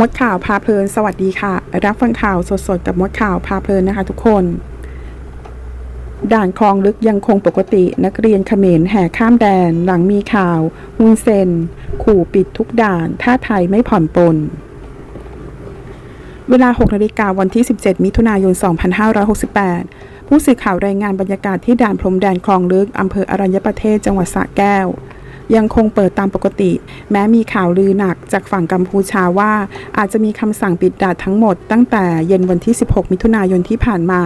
มดข่าวพาเพลินสวัสดีค่ะ รับฟังข่าวสดๆกับมดข่าวพาเพลินนะคะทุกคน ด่านคลองลึกยังคงปกตินักเรียนเขมรแห่ข้ามแดนหลังมีข่าวฮุนเซน ขู่ปิดทุกด่านถ้าไทยไม่ผ่อนปลนเวลา 6 นาฬิกาวันที่ 17 มิถุนายน 2568 ผู้สื่อข่าวรายงานบรรยากาศที่ด่านพรมแดนคลองลึกอำเภออรัญญประเทศจังหวัดสระแก้ว ยังคงเปิดตามปกติ แม้มีข่าวลือหนักจากฝั่งกัมพูชาว่า อาจจะมีคำสั่งปิดด่านทั้งหมดตั้งแต่เย็นวันที่ 16 มิถุนายนที่ผ่านมา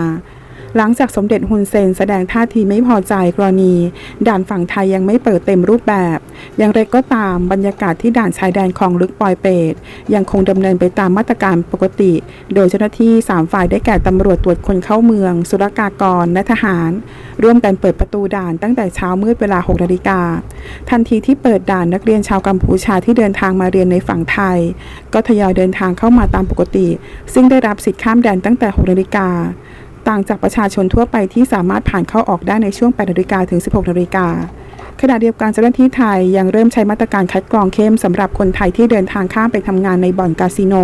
หลังจากสมเด็จฮุนเซนแสดงท่าทีไม่พอใจกรณี ด่านฝั่งไทยยังไม่เปิดเต็มรูปแบบ อย่างไรก็ตามบรรยากาศที่ด่านชายแดนคลองลึกปอยเปตยังคงดำเนินไปตามมาตรการปกติ โดยเจ้าหน้าที่ 3 ฝ่ายได้แก่ตำรวจตรวจคนเข้าเมือง สุรกากรและทหาร ร่วมกันเปิดประตูด่านตั้งแต่เช้ามืดเวลา6นาฬิกาทันทีที่เปิดด่านนักเรียนชาวกัมพูชาที่เดินทางมาเรียนในฝั่งไทย ก็ทยอยเดินทางเข้ามาตามปกติ ซึ่งได้รับสิทธิ์ข้ามแดนตั้งแต่6นาฬิกา ต่างจากประชาชนทั่วไปที่สามารถผ่านเข้าออกได้ในช่วง 8นาฬิกาถึง 16นาฬิกาขณะเดียวกันเจ้าหน้าที่ไทยยังเริ่มใช้มาตรการคัดกรองเข้มสำหรับคนไทยที่เดินทางข้ามไปทำงานในบ่อนคาสิโน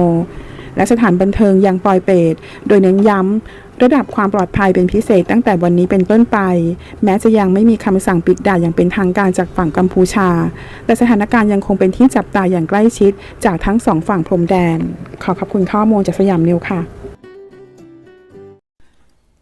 และสถานบันเทิงยังปลอยเปตโดยเน้นย้ำระดับความปลอดภัยเป็นพิเศษตั้งแต่วันนี้เป็นต้นไป แม้จะยังไม่มีคำสั่งปิดด่านอย่างเป็นทางการจากฝั่งกัมพูชา แต่สถานการณ์ยังคงเป็นที่จับตาอย่างใกล้ชิดจากทั้งสองฝั่งพรมแดน ขอขอบคุณข้อมูลจากสยามนิวค่ะ